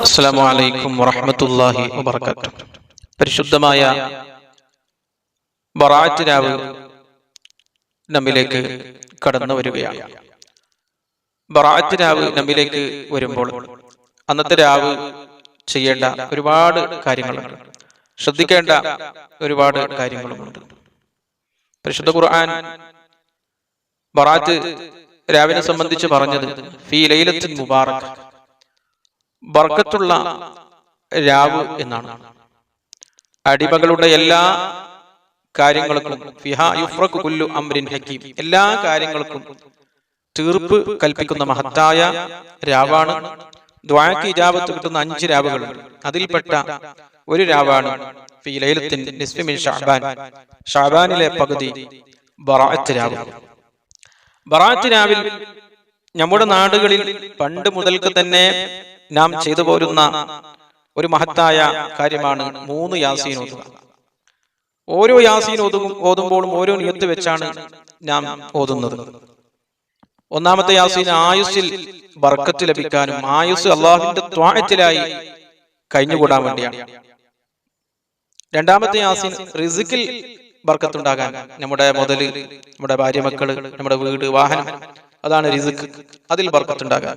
അസ്സലാമു അലൈക്കും വറഹ്മത്തുള്ളാഹി വബറകാതുഹു പരിശുദ്ധമായ ബറാറ്റിനാവ് നമ്മിലേക്ക് കടന്നു വരികയാണ്. ബറാറ്റിനാവ് നമ്മിലേക്ക് വരുമ്പോൾ അന്നത്തെ രാവ് ചെയ്യേണ്ട ഒരുപാട് കാര്യങ്ങളുണ്ട്. ശ്രദ്ധിക്കേണ്ട ഒരുപാട് കാര്യങ്ങളുമുണ്ട്. പരിശുദ്ധ ഖുർആൻ ബറാത്ത് രാവിനെ സംബന്ധിച്ച് പറഞ്ഞത് ഫീ ലൈലത്തിൻ മുബാറക്. ബർക്കത്തുള്ള രാവ് എന്നാണ്. അടിമകളുടെ എല്ലാ കാര്യങ്ങൾക്കും കുല്ലു അംരിൻ എല്ലാ കാര്യങ്ങൾക്കും തീർപ്പ് കൽപ്പിക്കുന്ന മഹത്തായ രാവാണ്. ദ്വാക്ക് ഇജാബത്ത് കിട്ടുന്ന അഞ്ച് രാവുകളുണ്ട് അതിൽപ്പെട്ട ഒരു രാവാണ് ഷഅബാനിലെ പകുതി ബറാത്ത് രാവ്. ബറാഅത്ത് രാവിൽ നമ്മുടെ നാടുകളിൽ പണ്ട് മുതൽക്ക് തന്നെ നാം ചെയ്തു പോരുന്ന ഒരു മഹത്തായ കാര്യമാണ് മൂന്ന് യാസീൻ ഓതുക. ഓരോ യാസീൻ ഓതും ഓതുമ്പോഴും ഓരോ നിയത്ത് വെച്ചാണ് നാം ഓതുന്നത്. ഒന്നാമത്തെ യാസീൻ ആയുസ്സിൽ ബർക്കത്ത് ലഭിക്കാനും ആയുസ് അള്ളാഹുവിന്റെ ത്വാഴത്തിലായി കഴിഞ്ഞുകൂടാൻ വേണ്ടിയാണ്. രണ്ടാമത്തെ യാസീൻ റിസിക്കിൽ ബർക്കത്തുണ്ടാകാൻ നമ്മുടെ മുതൽ നമ്മുടെ ഭാര്യ മക്കൾ നമ്മുടെ വീട് വാഹനം അതാണ് റിസിക്. അതിൽ ബർക്കത്തുണ്ടാകാൻ.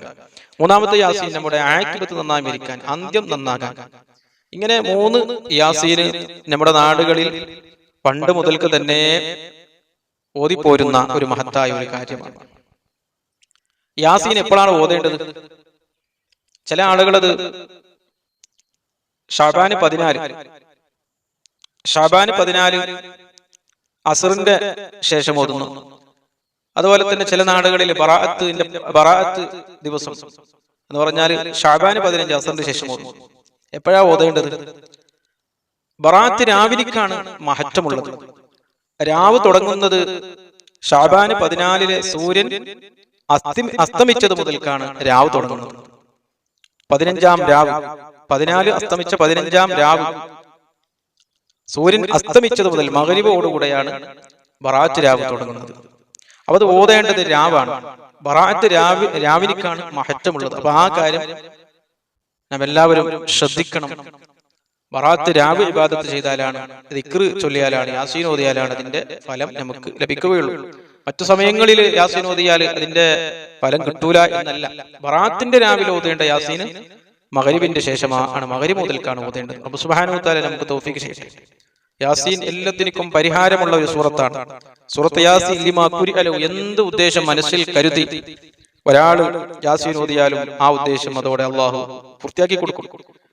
മൂന്നാമത്തെ യാസീൻ നമ്മുടെ ആക്കിബത്ത് നന്നായി മരിക്കാൻ അന്ത്യം നന്നാകാൻ. ഇങ്ങനെ മൂന്ന് യാസീന് നമ്മുടെ നാടുകളിൽ പണ്ട് മുതൽക്ക് തന്നെ ഓതിപ്പോരുന്ന ഒരു മഹത്തായ ഒരു കാര്യമാണ്. യാസീൻ എപ്പോഴാണ് ഓതേണ്ടത്? ചില ആളുകളത് ഷാബാന് പതിനാല്. ഷാബാന് പതിനാല് അസറിന്റെ ശേഷം ഓതുന്നു. അതുപോലെ തന്നെ ചില നാടുകളിൽ ബറാഅത്തിന്റെ ബറാഅത്ത് ദിവസം എന്ന് പറഞ്ഞാൽ ഷാബാന് പതിനഞ്ച് അസറിന്റെ ശേഷം ഓതുന്നു. എപ്പോഴാ ഓതേണ്ടത്? ബറാത്ത് രാവിലേക്കാണ് മഹത്വമുള്ളത് രാവ് തുടങ്ങുന്നത് ഷാബാന് പതിനാലിലെ സൂര്യൻ അസ്തി അസ്തമിച്ചത് മുതൽക്കാണ് രാവ് തുടങ്ങുന്നത്. പതിനഞ്ചാം രാവ് പതിനാല് അസ്തമിച്ച പതിനഞ്ചാം രാവ് സൂര്യൻ അസ്തമിച്ചത് മുതൽ മകരിവോടുകൂടെയാണ് ബറാത്ത് രാവ് തുടങ്ങുന്നത്. അപ്പൊ അത് ഓതേണ്ടത് രാവാണ്. ബറാത്ത് രാവി രാവിനിക്കാണ് മഹത്വമുള്ളത്. അപ്പൊ ആ കാര്യം നാം എല്ലാവരും ശ്രദ്ധിക്കണം. ബറാത്ത് രാവ് വിവാദത്ത് ചെയ്താലാണ് ദിക്ർ ചൊല്ലിയാലാണ് യാസീൻ ഓതിയാലാണ് അതിന്റെ ഫലം നമുക്ക് ലഭിക്കുകയുള്ളൂ. മറ്റു സമയങ്ങളിൽ യാസീൻ ഓതിയാൽ അതിന്റെ ഫലം കിട്ടൂല എന്നല്ല. ബറാത്തിന്റെ രാവിലെ ഓതേണ്ട യാസീന് മകരിവിന്റെ ശേഷമാണ് മകരി മുതൽക്കാണ് ഓതേണ്ടത്. അപ്പൊ സുബാനുത്താലെ നമുക്ക് തോഫിക്ക് ശേഷം യാസീൻ എല്ലാത്തിനും പരിഹാരമുള്ള ഒരു സൂറത്താണ്. സൂറത്ത് യാസീൻ ലിമാ കുരി എന്ത് ഉദ്ദേശം മനസ്സിൽ കരുതി ഒരാൾ യാസീൻ ഓതിയാലും ആ ഉദ്ദേശം അതോടെ അള്ളാഹു പൂർത്തിയാക്കി കൊടുക്കും.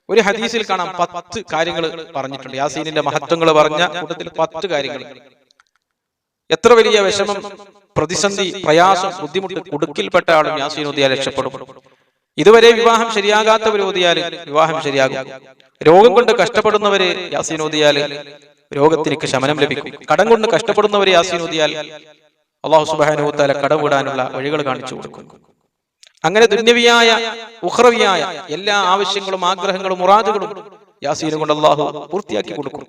ഒരു ഹദീസിൽ കാണാം പത്ത് കാര്യങ്ങൾ പറഞ്ഞിട്ടുണ്ട്. യാസീനിന്റെ മഹത്വങ്ങൾ പറഞ്ഞ കൂട്ടത്തിൽ പത്ത് കാര്യങ്ങൾ. എത്ര വലിയ വിഷമം പ്രതിസന്ധി പ്രയാസം ബുദ്ധിമുട്ട് കുടുക്കിൽപ്പെട്ട ആളും യാസീൻ ഓതിയാൽ രക്ഷപ്പെടും. ഇതുവരെ വിവാഹം ശരിയാകാത്തവർ ഓതിയാൽ വിവാഹം ശരിയാകും. രോഗം കൊണ്ട് കഷ്ടപ്പെടുന്നവര് യാസീൻ ഓതിയാൽ രോഗത്തിലേക്ക് ശമനം ലഭിക്കും. കടം കൊണ്ട് കഷ്ടപ്പെടുന്നവര് യാസീൻ ഓതിയാൽ അള്ളാഹു സുബാനുത്താല കടം വിടാനുള്ള വഴികൾ കാണിച്ചു കൊടുക്കും. അങ്ങനെ ദുന്യവിയായ ഉഹ്രവിയായ എല്ലാ ആവശ്യങ്ങളും ആഗ്രഹങ്ങളും മുറാദുകളും യാസീൻ കൊണ്ട് അള്ളാഹു പൂർത്തിയാക്കി കൊടുക്കും.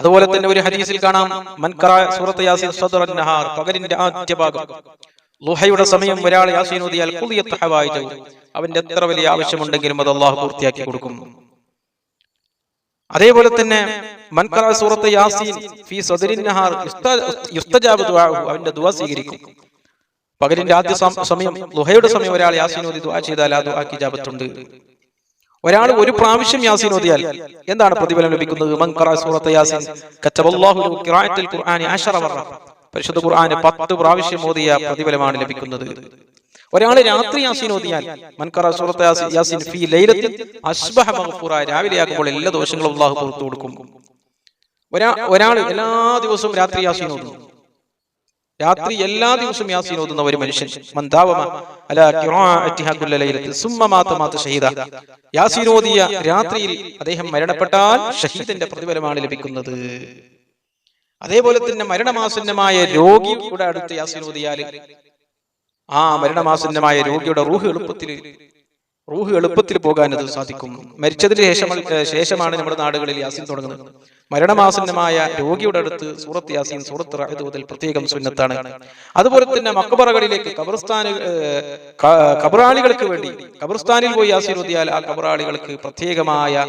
അതുപോലെ തന്നെ ഒരു ഹദീസിൽ കാണാം മൻകറ സൂറത്ത് യാസീൻ പകലിന്റെ ആദ്യ ഭാഗം. ലുഹയുടെ സമയം ഒരാൾ യാസീൻ ഓതിയാൽ കുളിയത്ത് ഹവായിജു അവന്റെ എത്ര വലിയ ആവശ്യമുണ്ടെങ്കിലും അത് അള്ളാഹു പൂർത്തിയാക്കി കൊടുക്കും. അതേപോലെ തന്നെ മൻകറ സൂറത്ത് യാസീൻ ഫി സദരിൻ നഹാർ യുസ്തജാബ് ദുആഹു അവന്റെ ദുആ സ്വീകരിക്കും. പകലിന്റെ ആദ്യ സമയം ലുഹയുടെ സമയം ഒരാൾ യാസീൻ ഓതി ദുആ ചെയ്താൽ ആ ദുആ കിജാബത്തുണ്ട് ഒരാൾ ഒരു പ്രാവശ്യം യാസീൻ ഓതിയാൽ എന്താണ് പ്രതിഫലം ലഭിക്കുന്നത്? മൻകറ സൂറത്ത് യാസീൻ കത്തബല്ലാഹു ലഹു ഖിറാഅത്തുൽ ഖുർആനി 10 മറ പരിശുദ്ധ ഖുർആാന് പത്ത് പ്രാവശ്യം ഓതിയ പ്രതിഫലമാണ് ലഭിക്കുന്നത്. ഒരാൾ രാത്രി യാസീൻ ഓതിയാൽ മൻകറ സൂറത്ത് യാസീൻ- ഫീ ലൈലത്തിൽ അസ്ബഹ മഗ്ഫൂറ രാവിലെയാകുമ്പോൾ എല്ലാ ദോഷങ്ങളും അള്ളാഹു പുറത്തു കൊടുക്കും. ഒരാ ഒരാൾ എല്ലാ ദിവസവും രാത്രി യാസീൻ ഓതുന്നു. രാത്രി എല്ലാ ദിവസവും യാസീൻ ഓതുന്ന ഒരു മനുഷ്യൻ. യാസീൻ ഓതിയ രാത്രിയിൽ അദ്ദേഹം മരണപ്പെട്ടാൽ ഷഹീദിന്റെ പ്രതിഫലമാണ് ലഭിക്കുന്നത്. അതേപോലെ തന്നെ മരണമാസന്നമായ രോഗിയുടെ അടുത്ത് യാസീൻ ഓതിയാൽ ആ മരണമാസന്നമായ രോഗിയുടെ റൂഹ് എളുപ്പത്തിൽ റൂഹ് എളുപ്പത്തിൽ പോകാൻ അത് സാധിക്കും. മരിച്ചതിന് ശേഷം ശേഷമാണ് നമ്മുടെ നാടുകളിൽ യാസിൻ തുടങ്ങുന്നത്. മരണമാസന്നമായ രോഗിയുടെ അടുത്ത് സൂറത്ത് യാസീൻ സൂറത്ത് റായത് മുതൽ പ്രത്യേകം സുന്നത്താണ്. അതുപോലെ തന്നെ മക്കബറകളിലേക്ക് കബർസ്ഥാന കബറാളികൾക്ക് വേണ്ടി. കബർസ്ഥാനിൽ പോയി യാസീൻ ഓതിയാൽ ആ കബറാളികൾക്ക് പ്രത്യേകമായ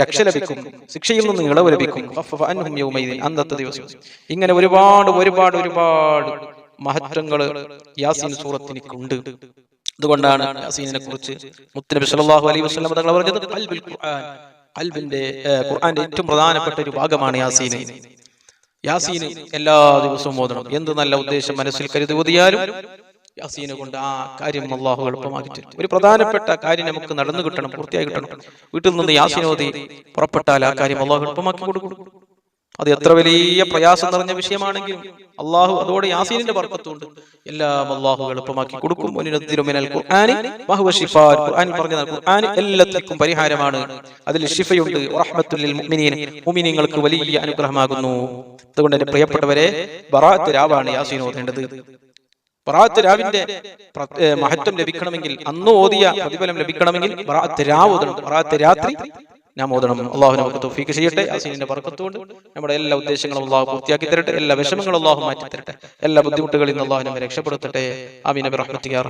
രക്ഷ ലഭിക്കും. ശിക്ഷയിൽ നിന്ന് ഇളവ് ലഭിക്കും. അന്നത്തെ ദിവസം. ഇങ്ങനെ ഒരുപാട് ഒരുപാട് ഒരുപാട് മഹത്വങ്ങൾ യാസീൻ സൂറത്തിനിക്കുണ്ട് അതുകൊണ്ടാണ് യാസീനെ കുറിച്ച് മുത്തനബി സല്ലല്ലാഹു അലൈഹി വസല്ലം തങ്ങൾ പറഞ്ഞത്. ഖൽബുൽ ഖുർആൻ. ഖൽബിന്റെ ഖുർആന്റെ ഏറ്റവും പ്രധാനപ്പെട്ട ഒരു ഭാഗമാണ് യാസീന്. യാസീന് എല്ലാ ദിവസവും ഓതണം. എന്ത് നല്ല ഉദ്ദേശം മനസ്സിൽ കരുതി ഓതിയാലും യാസീനെ കൊണ്ട് ആ കാര്യം അള്ളാഹു എളുപ്പമാക്കി തരും ഒരു പ്രധാനപ്പെട്ട കാര്യം നമുക്ക് നടന്നു കിട്ടണം പൂർത്തിയായി കിട്ടണം. വീട്ടിൽ നിന്ന് യാസീനോതി പുറപ്പെട്ടാൽ ആ കാര്യം അള്ളാഹു എളുപ്പമാക്കി കൊടുക്കും. അത് എത്ര വലിയ പ്രയാസം നിറഞ്ഞ വിഷയമാണെങ്കിലും അള്ളാഹു അതോടെ യാസീനിന്റെ വർക്കത്തുണ്ട് എല്ലാം അള്ളാഹു എളുപ്പമാക്കി കൊടുക്കും. എല്ലാത്തിനും പരിഹാരമാണ്. അതിൽ ഷിഫയുണ്ട് മുഅ്മിനീങ്ങൾക്ക് വലിയ അനുഗ്രഹമാകുന്നു. അതുകൊണ്ട് എന്റെ പ്രിയപ്പെട്ടവരെ ബറാത്ത് രാവാണ് യാസീൻ ഓതേണ്ടത് ബറാഅത്ത് രാവിന്റെ മഹത്വം ലഭിക്കണമെങ്കിൽ അന്ന് ഓതിയ പ്രതിഫലം ലഭിക്കണമെങ്കിൽ ബറാഅത്ത് രാവ് ഓതണം. ബറാഅത്ത് രാത്രി നാം ഓതണം. അള്ളാഹു നമുക്ക് തൗഫീക്ക് ചെയ്യട്ടെ. അസീനിന്റെ പറക്കത്തുകൊണ്ട് നമ്മുടെ എല്ലാ ഉദ്ദേശങ്ങളും അള്ളാഹു പൂർത്തിയാക്കി തരട്ടെ. എല്ലാ വിഷമങ്ങളും അള്ളാഹു മാറ്റി തരട്ടെ. എല്ലാ ബുദ്ധിമുട്ടുകളിൽ നിന്ന് അള്ളാഹു നമ്മെ രക്ഷപ്പെടുത്തട്ടെ. അമീനബി റഹ്മത്തിയാർ